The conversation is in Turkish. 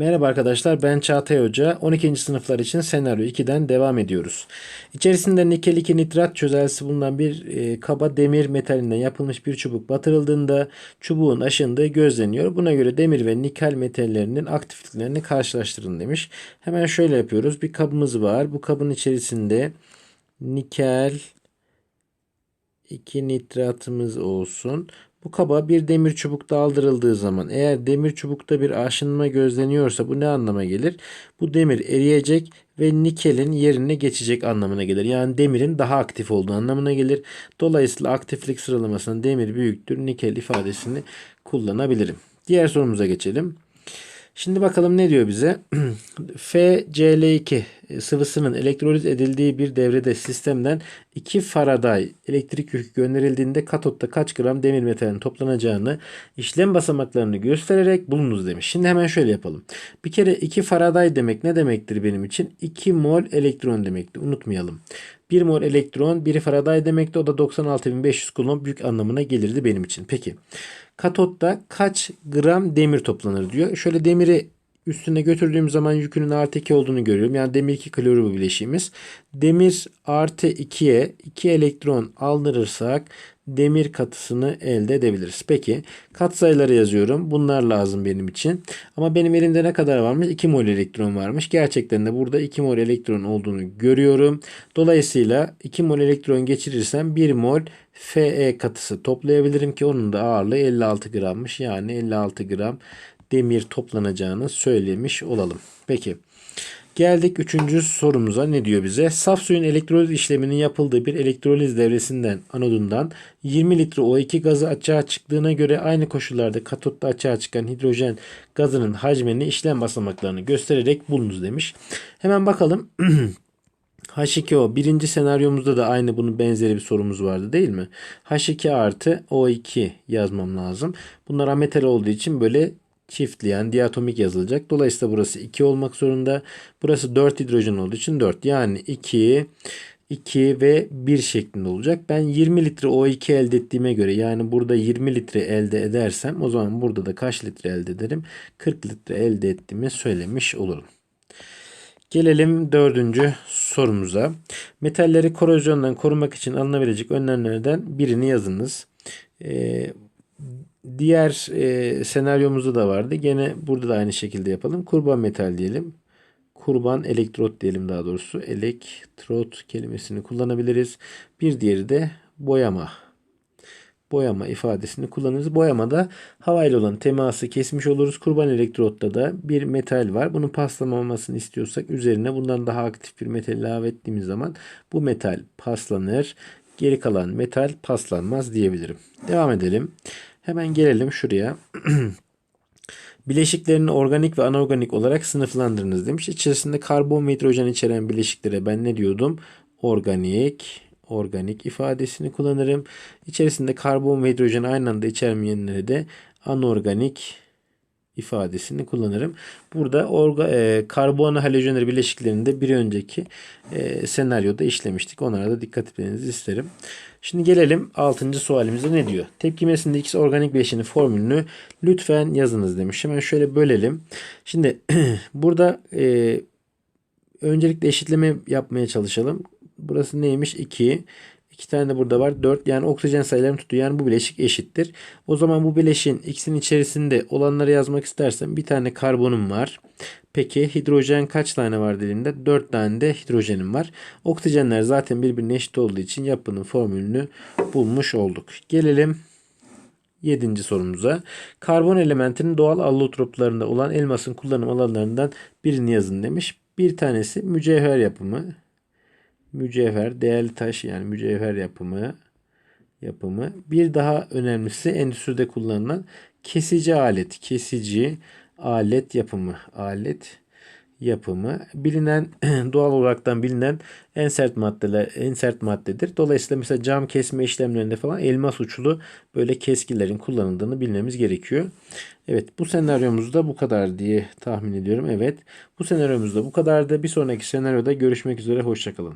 Merhaba arkadaşlar ben Çağatay Hoca. 12. sınıflar için senaryo 2'den devam ediyoruz. İçerisinde nikel 2 nitrat çözeltisi bulunan bir e, kaba demir metalinden yapılmış bir çubuk batırıldığında çubuğun aşındığı gözleniyor. Buna göre demir ve nikel metallerinin aktifliklerini karşılaştırın demiş. Hemen şöyle yapıyoruz. Bir kabımız var. Bu kabın içerisinde nikel 2 nitratımız olsun. Bu kaba bir demir çubuk daldırıldığı zaman eğer demir çubukta bir aşınma gözleniyorsa bu ne anlama gelir? Bu demir eriyecek ve nikelin yerine geçecek anlamına gelir. Yani demirin daha aktif olduğu anlamına gelir. Dolayısıyla aktiflik sıralamasında demir büyüktür nikel ifadesini kullanabilirim. Diğer sorumuza geçelim. Şimdi bakalım ne diyor bize? FCl2 sıvısının elektroliz edildiği bir devrede sistemden 2 Faraday elektrik yükü gönderildiğinde katotta kaç gram demir metalin toplanacağını işlem basamaklarını göstererek bulunuz demiş. Şimdi hemen şöyle yapalım. Bir kere 2 Faraday demek ne demektir benim için? 2 mol elektron demekti. Unutmayalım. 1 mol elektron 1 Faraday demekti. O da 96.500 kulon büyük anlamına gelirdi benim için. Peki katotta kaç gram demir toplanır diyor. Şöyle demiri üstüne götürdüğüm zaman yükünün artı 2 olduğunu görüyorum. Yani demir 2 klorür bu bileşiğimiz. Demir artı 2'ye 2 elektron aldırırsak demir katısını elde edebiliriz. Peki kat sayıları yazıyorum. Bunlar lazım benim için. Ama benim elimde ne kadar varmış? 2 mol elektron varmış. Gerçekten de burada 2 mol elektron olduğunu görüyorum. Dolayısıyla 2 mol elektron geçirirsem 1 mol Fe katısı toplayabilirim ki onun da ağırlığı 56 grammış. Yani 56 gram demir toplanacağını söylemiş olalım. Peki. Geldik üçüncü sorumuza ne diyor bize? Saf suyun elektroliz işleminin yapıldığı bir elektroliz devresinden anodundan 20 litre O2 gazı açığa çıktığına göre aynı koşullarda katotta açığa çıkan hidrojen gazının hacmini işlem basamaklarını göstererek bulunuz demiş. Hemen bakalım. H2O birinci senaryomuzda da aynı bunun benzeri bir sorumuz vardı değil mi? H2 artı O2 yazmam lazım. Bunlar ametal olduğu için böyle çiftleyen diatomik yazılacak. Dolayısıyla burası 2 olmak zorunda. Burası 4 hidrojen olduğu için 4. Yani 2, 2 ve 1 şeklinde olacak. Ben 20 litre O2 elde ettiğime göre yani burada 20 litre elde edersem o zaman burada da kaç litre elde ederim? 40 litre elde ettiğimi söylemiş olurum. Gelelim dördüncü sorumuza. Metalleri korozyondan korumak için alınabilecek önlemlerden birini yazınız. Ee, diğer e, senaryomuzda da vardı. Gene burada da aynı şekilde yapalım. Kurban metal diyelim. Kurban elektrot diyelim daha doğrusu. Elektrot kelimesini kullanabiliriz. Bir diğeri de boyama boyama ifadesini kullanırız. Boyamada havayla olan teması kesmiş oluruz. Kurban elektrotta da bir metal var. Bunun paslamamasını istiyorsak üzerine bundan daha aktif bir metal ilave ettiğimiz zaman bu metal paslanır. Geri kalan metal paslanmaz diyebilirim. Devam edelim. Hemen gelelim şuraya. Bileşiklerini organik ve anorganik olarak sınıflandırınız demiş. İçerisinde karbon ve hidrojen içeren bileşiklere ben ne diyordum? Organik, organik ifadesini kullanırım. İçerisinde karbon ve hidrojen aynı anda içermeyenleri de anorganik ifadesini kullanırım. Burada orga, e, karbon halojenleri bileşiklerinde bir önceki e, senaryoda işlemiştik. Onlara da dikkat etmenizi isterim. Şimdi gelelim 6. sualimize ne diyor? Tepkimesinde X organik bileşinin formülünü lütfen yazınız demiş. Hemen şöyle bölelim. Şimdi burada e, öncelikle eşitleme yapmaya çalışalım. Burası neymiş? 2. 2 tane de burada var. 4. Yani oksijen sayılarını tutuyor. Yani bu bileşik eşittir. O zaman bu bileşin X'in içerisinde olanları yazmak istersem bir tane karbonum var. Peki hidrojen kaç tane var dediğimde 4 tane de hidrojenim var. Oksijenler zaten birbirine eşit olduğu için yapının formülünü bulmuş olduk. Gelelim 7. sorumuza. Karbon elementinin doğal allotroplarında olan elmasın kullanım alanlarından birini yazın demiş. Bir tanesi mücevher yapımı mücevher, değerli taş yani mücevher yapımı yapımı. Bir daha önemlisi endüstride kullanılan kesici alet, kesici alet yapımı, alet yapımı bilinen doğal olaraktan bilinen en sert maddeler en sert maddedir. Dolayısıyla mesela cam kesme işlemlerinde falan elmas uçlu böyle keskilerin kullanıldığını bilmemiz gerekiyor. Evet bu senaryomuzda bu kadar diye tahmin ediyorum. Evet bu senaryomuzda bu kadardı. Bir sonraki senaryoda görüşmek üzere. Hoşçakalın.